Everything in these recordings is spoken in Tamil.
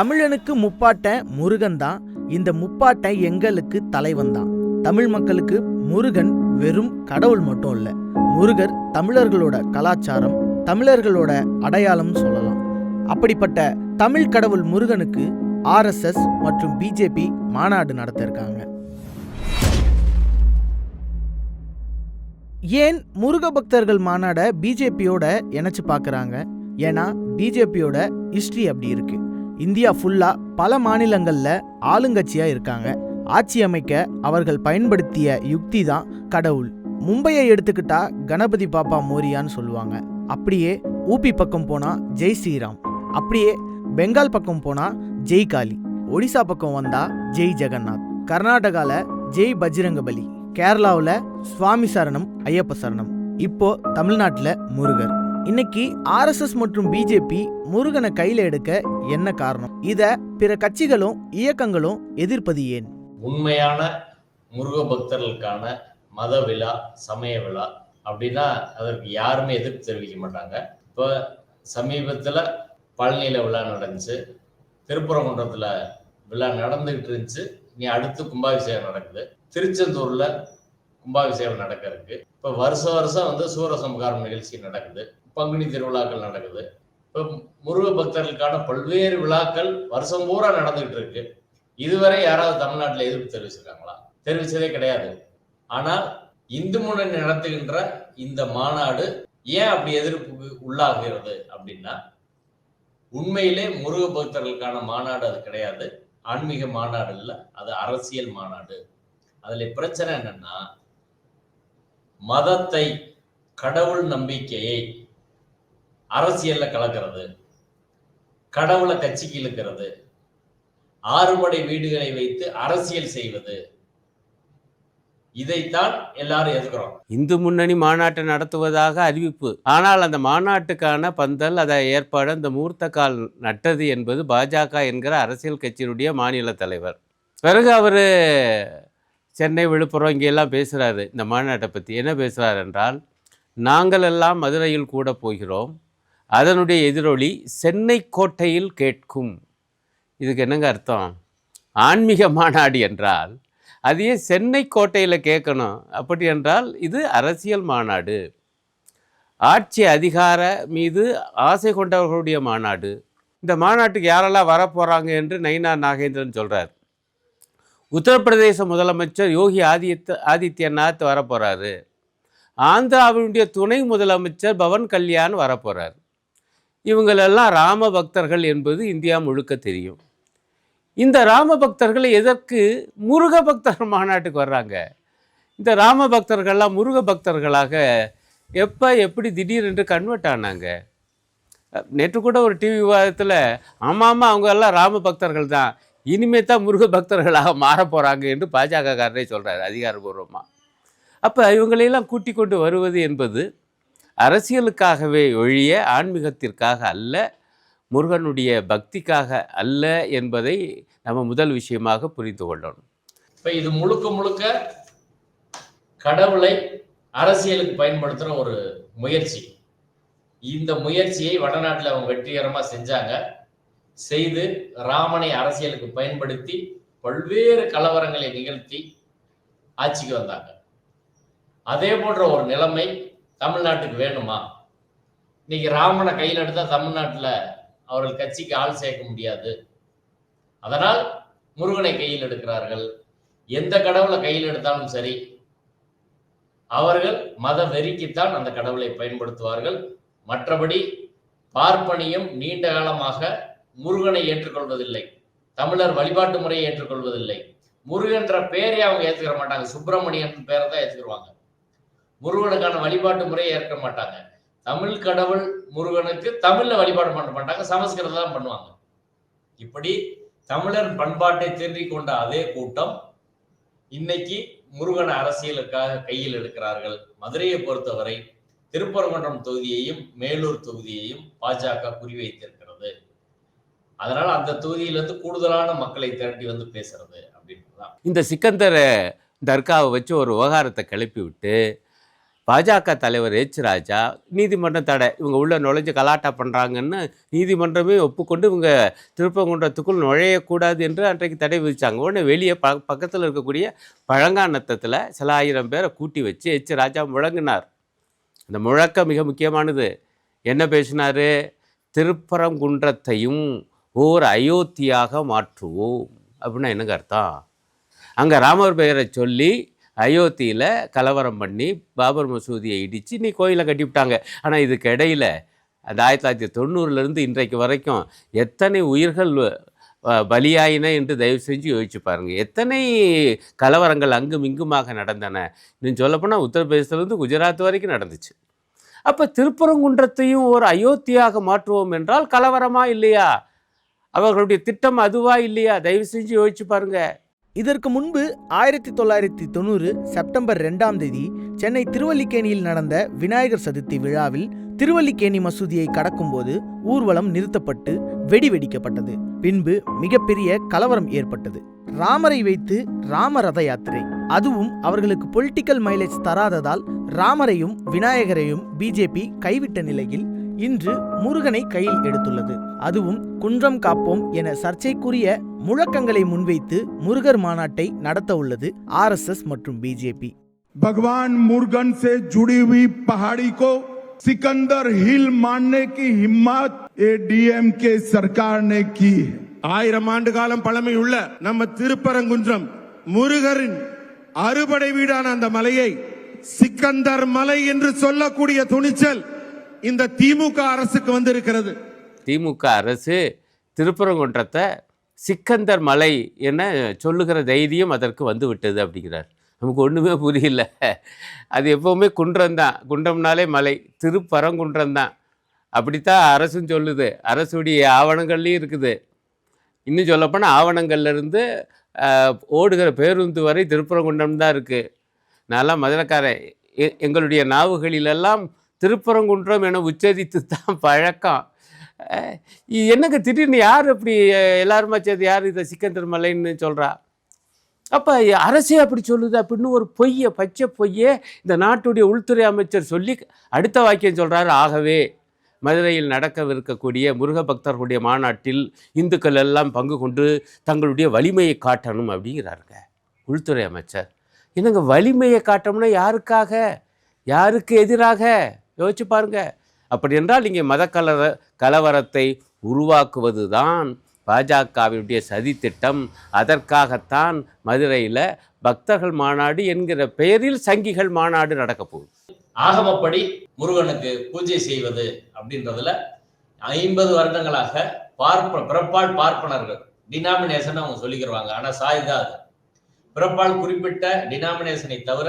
தமிழனுக்கு முப்பாட்ட முருகன் தான் இந்த முப்பாட்டை எங்களுக்கு தலைவன் தான் தமிழ் மக்களுக்கு முருகன் வெறும் கடவுள் மட்டும் இல்லை. முருகர் தமிழர்களோட கலாச்சாரம் தமிழர்களோட அடையாளம் சொல்லலாம். அப்படிப்பட்ட தமிழ் கடவுள் முருகனுக்கு ஆர்எஸ்எஸ் மற்றும் பிஜேபி மாநாடு நடத்த இருக்காங்க ஏன் முருக பக்தர்கள் மாநாட பிஜேபியோட இணைச்சு பார்க்குறாங்க ஏன்னா பிஜேபியோட ஹிஸ்ட்ரி அப்படி இருக்குது இந்தியா ஃபுல்லா பல மாநிலங்கள்ல ஆளுங்கட்சியா இருக்காங்க. ஆட்சி அமைக்க அவர்கள் பயன்படுத்திய யுக்தி தான் கடவுள். மும்பையை எடுத்துக்கிட்டா கணபதி பாப்பா மோரியான்னு சொல்லுவாங்க. அப்படியே ஊபி பக்கம் போனால் ஜெய் ஸ்ரீராம். அப்படியே பெங்கால் பக்கம் போனால் ஜெய் காளி. ஒடிசா பக்கம் வந்தால் ஜெய் ஜெகநாத். கர்நாடகாவில் ஜெய் பஜ்ரங்கபலி. கேரளாவில் சுவாமி சரணம் ஐயப்ப சரணம். இப்போ தமிழ்நாட்டில் முருகர். இன்னைக்கு ஆர்எஸ்எஸ் மற்றும் பிஜேபி முருகனை கையில எடுக்க என்ன காரணம்? இத பிற கட்சிகளும் இயக்கங்களும் எதிர்ப்பது ஏன்? உண்மையான முருக பக்தர்களுக்கான மத விழா சமய விழா அப்படின்னா அதற்கு யாருமே எதிர்ப்பு தெரிவிக்க மாட்டாங்க. இப்போ சமீபத்தில் பழனியில் விழா நடந்துச்சு. திருப்பரங்குன்றத்தில் விழா நடந்துகிட்டு இருந்துச்சு. இனி அடுத்து கும்பாபிஷேகம் நடக்குது. திருச்செந்தூரில் கும்பாபிஷேகம் நடக்க இருக்கு இப்போ வருஷம் வருஷம் வந்து சூரசம்காரம் நிகழ்ச்சி நடக்குது. பங்குனி திருவிழாக்கள் நடக்குது. இப்போ முருக பக்தர்களுக்கான பல்வேறு விழாக்கள் வருஷம் பூரா நடந்துகிட்டு இருக்கு. இதுவரை யாராவது தமிழ்நாட்டில் எதிர்ப்பு தெரிவிச்சிருக்காங்களா? தெரிவிச்சதே கிடையாது. ஆனால் இந்து முன்னணி நடத்துகின்ற இந்த மாநாடு ஏன் அப்படி எதிர்ப்புக்கு உள்ளாகிறது அப்படின்னா உண்மையிலே முருக பக்தர்களுக்கான மாநாடு அது கிடையாது. ஆன்மீக மாநாடு இல்லை அது அரசியல் மாநாடு. அதுல பிரச்சனை என்னன்னா மதத்தை கடவுள் நம்பிக்கையை அரசியல்ல கலக்கிறது கடவுளை கட்சிக்கு இழுக்கிறது ஆறுபடை வீடுகளை வைத்து அரசியல் செய்வது இதைத்தான் எல்லாரும் எதிர்க்கிறோம். இந்து முன்னணி மாநாட்டை நடத்துவதாக அறிவிப்பு. ஆனால் அந்த மாநாட்டுக்கான பந்தல் அதை ஏற்பாடு அந்த மூர்த்த கால் நட்டது என்பது பாஜக என்கிற அரசியல் கட்சியினுடைய மாநில தலைவர். பிறகு அவர் சென்னை விழுப்புரம் இங்கெல்லாம் பேசுகிறாரு இந்த மாநாட்டை பற்றி என்ன பேசுகிறார் என்றால் நாங்கள் எல்லாம் மதுரையில் கூட போகிறோம். அதனுடைய எதிரொலி சென்னை கோட்டையில் கேட்கும். இதுக்கு என்னங்க அர்த்தம்? ஆன்மீக மாநாடு என்றால் அதையே சென்னை கோட்டையில் கேட்கணும். அப்படி என்றால் இது அரசியல் மாநாடு. ஆட்சி அதிகார மீது ஆசை கொண்டவர்களுடைய மாநாடு. இந்த மாநாட்டுக்கு யாரெல்லாம் வரப்போகிறாங்க என்று நயினா நாகேந்திரன் சொல்கிறார் உத்தரப்பிரதேச முதலமைச்சர் யோகி ஆதித்ய ஆதித்யநாத் வரப்போகிறாரு ஆந்திராவினுடைய துணை முதலமைச்சர் பவன் கல்யாண் வரப்போகிறார் இவங்களெல்லாம் ராம பக்தர்கள் என்பது இந்தியா முழுக்க தெரியும். இந்த ராம பக்தர்கள் எதற்கு முருக பக்தர் மாநாட்டுக்கு வர்றாங்க? இந்த ராம பக்தர்கள்லாம் முருக பக்தர்களாக எப்போ எப்படி திடீரென்று கன்வெர்ட் ஆனாங்க? நேற்று கூட ஒரு டிவி விவாதத்தில் ஆமாம் ஆமாம் அவங்க எல்லாம் ராம பக்தர்கள் தான். இனிமே தான் முருக பக்தர்களாக மாற போகிறாங்க என்று பாஜக காரரே சொல்கிறார் அதிகாரபூர்வமாக அப்போ இவங்களையெல்லாம் கூட்டி கொண்டு வருவது என்பது அரசியலுக்காகவே ஒழிய ஆன்மீகத்திற்காக அல்ல முருகனுடைய பக்திக்காக அல்ல என்பதை நம்ம முதல் விஷயமாக புரிந்து கொள்ளணும். இப்ப இது முழுக்க முழுக்க கடவுளை அரசியலுக்கு பயன்படுத்துற ஒரு முயற்சி. இந்த முயற்சியை வடநாட்டில் அவங்க வெற்றிகரமா செஞ்சாங்க. செய்து ராமனை அரசியலுக்கு பயன்படுத்தி பல்வேறு கலவரங்களை நிகழ்த்தி ஆட்சிக்கு வந்தாங்க. அதே போன்ற ஒரு நிலைமை தமிழ்நாட்டுக்கு வேணுமா? இன்னைக்கு ராமனை கையில் எடுத்தா தமிழ்நாட்டில் அவர்கள் கட்சிக்கு ஆள் சேர்க்க முடியாது. அதனால் முருகனை கையில் எடுக்கிறார்கள். எந்த கடவுளை கையில் எடுத்தாலும் சரி அவர்கள் மத வெறிக்குத்தான் அந்த கடவுளை பயன்படுத்துவார்கள். மற்றபடி பார்ப்பனியும் நீண்ட காலமாக முருகனை ஏற்றுக்கொள்வதில்லை. தமிழர் வழிபாட்டு முறையை ஏற்றுக்கொள்வதில்லை. முருகன்ற பேரை அவங்க ஏற்றுக்கிற மாட்டாங்க. சுப்பிரமணியன் பேரை தான் ஏற்றுக்கிடுவாங்க முருகனுக்கான வழிபாட்டு முறையை ஏற்க மாட்டாங்க. தமிழ் கடவுள் முருகனுக்கு தமிழ்ல வழிபாடு பண்ண மாட்டாங்க சமஸ்கிருதம் தான் பண்ணுவாங்க. இப்படி தமிழர் பண்பாட்டை திருடிக் கொண்ட அதே கூட்டம் இன்னைக்கு முருகன் அரசியலுக்காக கையில் எடுக்கிறார்கள். மதுரையை பொறுத்தவரை திருப்பரங்குன்றம் தொகுதியையும் மேலூர் தொகுதியையும் பாஜக குறிவைத்திருக்கிறது. அதனால அந்த தொகுதியிலிருந்து கூடுதலான மக்களை திரட்டி வந்து பேசுறது அப்படின்றதான் இந்த சிக்கந்தர் தர்காவை வச்சு ஒரு விவகாரத்தை கிளப்பி விட்டு பாஜக தலைவர் எச் ராஜா நீதிமன்ற தடை இவங்க உள்ளே நுழைஞ்சு கலாட்டா பண்ணுறாங்கன்னு நீதிமன்றமே ஒப்புக்கொண்டு இவங்க திருப்பங்குன்றத்துக்குள் நுழையக்கூடாது என்று அன்றைக்கு தடை விதித்தாங்க உடனே வெளியே ப பக்கத்தில் இருக்கக்கூடிய பழங்காநத்தத்தில் சில ஆயிரம் பேரை கூட்டி வச்சு எச் ராஜா முழங்கினார். அந்த முழக்கம் மிக முக்கியமானது. என்ன பேசினார்? திருப்பரங்குன்றத்தையும் ஓர் அயோத்தியாக மாற்றுவோம். அப்படின்னா என்னங்க அர்த்தம்? அங்கே ராமர் பெயரை சொல்லி அயோத்தியில் கலவரம் பண்ணி பாபர் மசூதியை இடித்து நீ கோயிலை கட்டிவிட்டாங்க. ஆனால் இதுக்கு இடையில அந்த ஆயிரத்தி தொள்ளாயிரத்தி தொண்ணூறுலேருந்து இன்றைக்கு வரைக்கும் எத்தனை உயிர்கள் பலியாயின என்று தயவு செஞ்சு யோசிச்சு பாருங்கள் எத்தனை கலவரங்கள் அங்கும் இங்குமாக நடந்தன. இன்னும் சொல்லப்போனால் உத்தரப்பிரதேசத்துலேருந்து குஜராத் வரைக்கும் நடந்துச்சு. அப்போ திருப்பரங்குன்றத்தையும் ஒரு அயோத்தியாக மாற்றுவோம் என்றால் கலவரமா இல்லையா? அவர்களுடைய திட்டம் அதுவா இல்லையா? தயவு செஞ்சு யோசிச்சு பாருங்கள் இதற்கு முன்பு ஆயிரத்தி தொள்ளாயிரத்தி தொண்ணூறு செப்டம்பர் ரெண்டாம் தேதி சென்னை திருவல்லிக்கேணியில் நடந்த விநாயகர் சதுர்த்தி விழாவில் திருவல்லிக்கேணி மசூதியை கடக்கும்போது ஊர்வலம் நிறுத்தப்பட்டு வெடி வெடிக்கப்பட்டது. பின்பு மிகப்பெரிய கலவரம் ஏற்பட்டது. ராமரை வைத்து ராம ரத யாத்திரை. அதுவும் அவர்களுக்கு பொலிட்டிக்கல் மைலேஜ் தராததால் ராமரையும் விநாயகரையும் பிஜேபி கைவிட்ட நிலையில் இன்று முருகனை கையில் எடுத்துள்ளது. அதுவும் குன்றம் காப்போம் என சர்ச்சைக்குரிய முழக்கங்களை முன்வைத்து முருகர் மாநாட்டை நடத்த உள்ளது ஆர்எஸ்எஸ் மற்றும் பிஜேபி भगवान मुर्गन से जुड़ी हुई पहाड़ी को सिकंदर हिल मानने की हिम्मत ये डीएमके सरकार ने की है ஆயிரம் ஆண்டு காலம் பழமையுள்ள நம்ம திருப்பரங்குன்றம் முருகரின் அறுபடை வீடான அந்த மலையை சிக்கந்தர் மலை என்று சொல்லக்கூடிய துணிச்சல் இந்த திமுக அரசுக்கு வந்திருக்கிறது திமுக அரசு திருப்பரங்குன்றத்தை சிக்கந்தர் மலை என சொல்லுகிற தைரியம் அதற்கு வந்து விட்டது அப்படிங்கிறார். நமக்கு ஒன்றுமே புரியல. அது எப்போவுமே குன்றம்தான் குன்றம்னாலே மலை. திருப்பரங்குன்றம் தான் அப்படித்தான் அரசும் சொல்லுது. அரசுடைய ஆவணங்கள்லையும் இருக்குது. இன்னும் சொல்லப்போனால் ஆவணங்கள்லேருந்து ஓடுகிற பேருந்து வரை திருப்பரங்குன்றம் தான் இருக்குது நான்லாம் மதுரக்காரன். எ- எங்களுடைய நாவுகளிலெல்லாம் திருப்பரங்குன்றம் என உச்சரித்து தான் பழக்கம். என்னங்க திடீர்னு யார் அப்படி எல்லாருமா சேர்ந்து யார் இதை சிக்கந்தர் மலைன்னு சொல்கிறா அப்போ அரசே அப்படி சொல்லுது. அப்படின்னு ஒரு பொய்யை பச்சை பொய்யே இந்த நாட்டுடைய உள்துறை அமைச்சர் சொல்லி அடுத்த வாக்கியம் சொல்கிறாரு ஆகவே மதுரையில் நடக்கவிருக்கக்கூடிய முருக பக்தர்களுடைய மாநாட்டில் இந்துக்கள் எல்லாம் பங்கு கொண்டு தங்களுடைய வலிமையை காட்டணும் அப்படிங்கிறாருங்க உள்துறை அமைச்சர். என்னங்க வலிமையை காட்டணும்னா யாருக்காக? யாருக்கு எதிராக? யோசிச்சு பாருங்கள் அப்படி என்றால் இங்கே மத கலவர கலவரத்தை உருவாக்குவது தான் பாஜகவினுடைய சதித்திட்டம். அதற்காகத்தான் மதுரையில் பக்தர்கள் மாநாடு என்கிற பெயரில் சங்கிகள் மாநாடு நடக்கப் போகுது. ஆகமப்படி முருகனுக்கு பூஜை செய்வது அப்படின்றதுல ஐம்பது வருடங்களாக பார்ப்ப பிறப்பால் பார்ப்பனர்கள் டினாமினேஷன் அவங்க சொல்லிக்கிருவாங்க. ஆனால் சாய்தா அது. பிறப்பால் குறிப்பிட்ட டினாமினேஷனை தவிர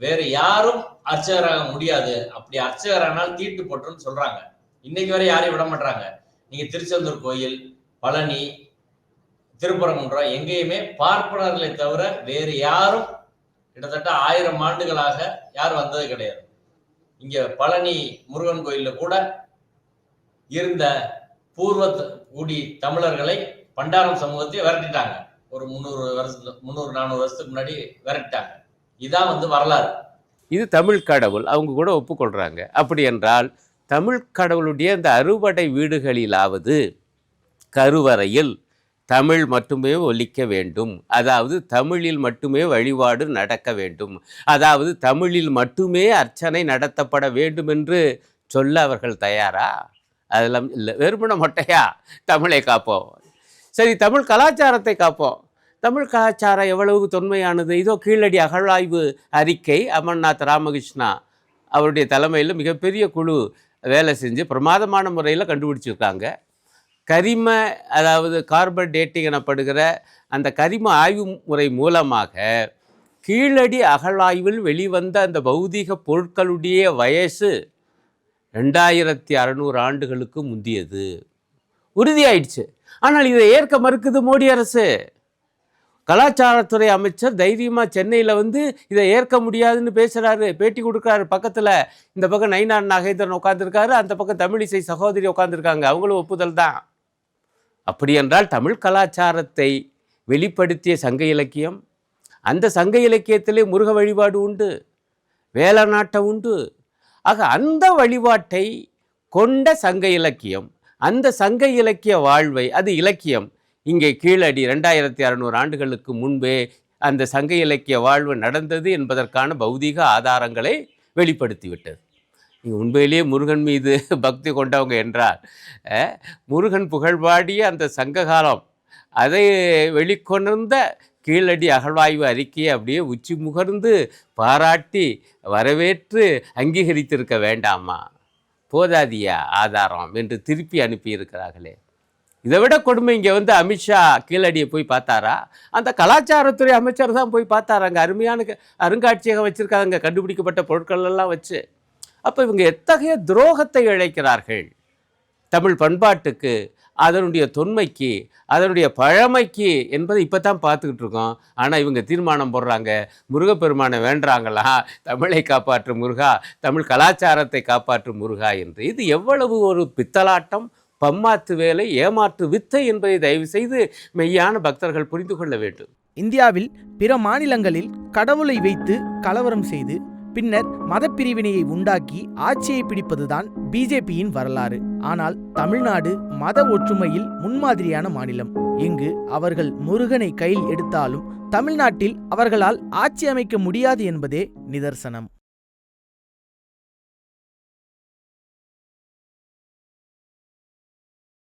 வேற யாரும் அர்ச்சகராக முடியாது. அப்படி அர்ச்சகரானால் தீட்டு போட்டுன்னு சொல்றாங்க. இன்னைக்கு வரை யாரையும் விட மாட்டாங்க நீங்க திருச்செந்தூர் கோயில் பழனி திருப்பரங்குன்றம் எங்கேயுமே பார்ப்பனர்களை தவிர வேறு யாரும் கிட்டத்தட்ட ஆயிரம் ஆண்டுகளாக யாரும் வந்தது கிடையாது. இங்க பழனி முருகன் கோயில்ல கூட இருந்த பூர்வ குடி தமிழர்களை பண்டாரம் சமூகத்தை விரட்டிட்டாங்க. ஒரு முந்நூறு வருஷத்துல முந்நூறு நானூறு வருஷத்துக்கு முன்னாடி விரட்டிட்டாங்க. இதான் வந்து வரலாறு. இது தமிழ் கடவுள் அவங்க கூட ஒப்புக்கொள்கிறாங்க அப்படி என்றால் தமிழ் கடவுளுடைய இந்த அறுபடை வீடுகளிலாவது கருவறையில் தமிழ் மட்டுமே ஒலிக்க வேண்டும். அதாவது தமிழில் மட்டுமே வழிபாடு நடக்க வேண்டும். அதாவது தமிழில் மட்டுமே அர்ச்சனை நடத்தப்பட வேண்டும் என்று சொல்ல அவர்கள் தயாரா? அதெல்லாம் இல்லை. வெறுமன மொட்டையா? தமிழை காப்போம். சரி தமிழ் கலாச்சாரத்தை காப்போம். தமிழ் கலாச்சாரம் எவ்வளவு தொன்மையானது? இதோ கீழடி அகழாய்வு அறிக்கை அமர்நாத் ராமகிருஷ்ணா அவருடைய தலைமையில் மிகப்பெரிய குழு வேலை செஞ்சு பிரமாதமான முறையில் கண்டுபிடிச்சிருக்காங்க. கரிம அதாவது கார்பன் டேட்டிங் எனப்படுகிற அந்த கரிம ஆய்வு முறை மூலமாக கீழடி அகழாய்வில் வெளிவந்த அந்த பௌதிக பொருட்களுடைய வயசு ரெண்டாயிரத்தி அறநூறு ஆண்டுகளுக்கு முந்தியது. உறுதியாயிடுச்சு. ஆனால் இதை ஏற்க மறுக்குது மோடி அரசு. கலாச்சாரத்துறை அமைச்சர் தைரியமாக சென்னையில் வந்து இதை ஏற்க முடியாதுன்னு பேசுகிறாரு பேட்டி கொடுக்குறாரு பக்கத்தில். இந்த பக்கம் நைனான் நாகேந்திரன் உட்காந்துருக்காரு அந்த பக்கம் தமிழிசை சகோதரி உட்காந்துருக்காங்க அவங்களும் ஒப்புதல் தான். அப்படி என்றால் தமிழ் கலாச்சாரத்தை வெளிப்படுத்திய சங்க இலக்கியம் அந்த சங்க இலக்கியத்திலே முருக வழிபாடு உண்டு வேலநாட்டம் உண்டு. ஆக அந்த வழிபாட்டை கொண்ட சங்க இலக்கியம் அந்த சங்க இலக்கிய வாழ்வை அது இலக்கியம். இங்கே கீழடி ரெண்டாயிரத்தி அறநூறு ஆண்டுகளுக்கு முன்பே அந்த சங்க இலக்கிய வாழ்வு நடந்தது என்பதற்கான பௌதீக ஆதாரங்களை வெளிப்படுத்திவிட்டது. நீங்கள் உண்மையிலேயே முருகன் மீது பக்தி கொண்டவங்க என்றார் முருகன் புகழ்பாடிய அந்த சங்க காலம் அதை வெளிக்கொணர்ந்த கீழடி அகழ்வாய்வு அறிக்கையை அப்படியே உச்சி முகர்ந்து பாராட்டி வரவேற்று அங்கீகரித்திருக்க வேண்டாமா? போதாதியா ஆதாரம் என்று திருப்பி அனுப்பியிருக்கிறார்களே. இதை விட கொடுமை இங்கே வந்து அமித்ஷா கீழடியை போய் பார்த்தாரா? அந்த கலாச்சாரத்துறை அமைச்சர் தான் போய் பார்த்தாரா? அங்கே அருமையான க- அருங்காட்சியகம் வச்சுருக்காங்க கண்டுபிடிக்கப்பட்ட பொருட்கள் எல்லாம் வச்சு. அப்போ இவங்க எத்தகைய துரோகத்தை இழைக்கிறார்கள்? தமிழ் பண்பாட்டுக்கு அதனுடைய தொன்மைக்கு அதனுடைய பழமைக்கு என்பதை இப்போ தான் பார்த்துக்கிட்டு இருக்கோம். ஆனால் இவங்க தீர்மானம் போடுறாங்க முருகப்பெருமானை வேண்டுறாங்களா? தமிழை காப்பாற்றும் முருகா தமிழ் கலாச்சாரத்தை காப்பாற்றும் முருகா என்று. இது எவ்வளவு ஒரு பித்தலாட்டம் பம்மாத்து வேலை ஏமாற்று வித்தை என்பதை தயவு செய்து மெய்யான பக்தர்கள் புரிந்து கொள்ள வேண்டும். இந்தியாவில் பிற மாநிலங்களில் கடவுளை வைத்து கலவரம் செய்து பின்னர் மதப்பிரிவினையை உண்டாக்கி ஆட்சியை பிடிப்பதுதான் பிஜேபியின் வரலாறு. ஆனால் தமிழ்நாடு மத ஒற்றுமையில் முன்மாதிரியான மாநிலம். இங்கு அவர்கள் முருகனை கையில் எடுத்தாலும் தமிழ்நாட்டில் அவர்களால் ஆட்சி அமைக்க முடியாது என்பதே நிதர்சனம்.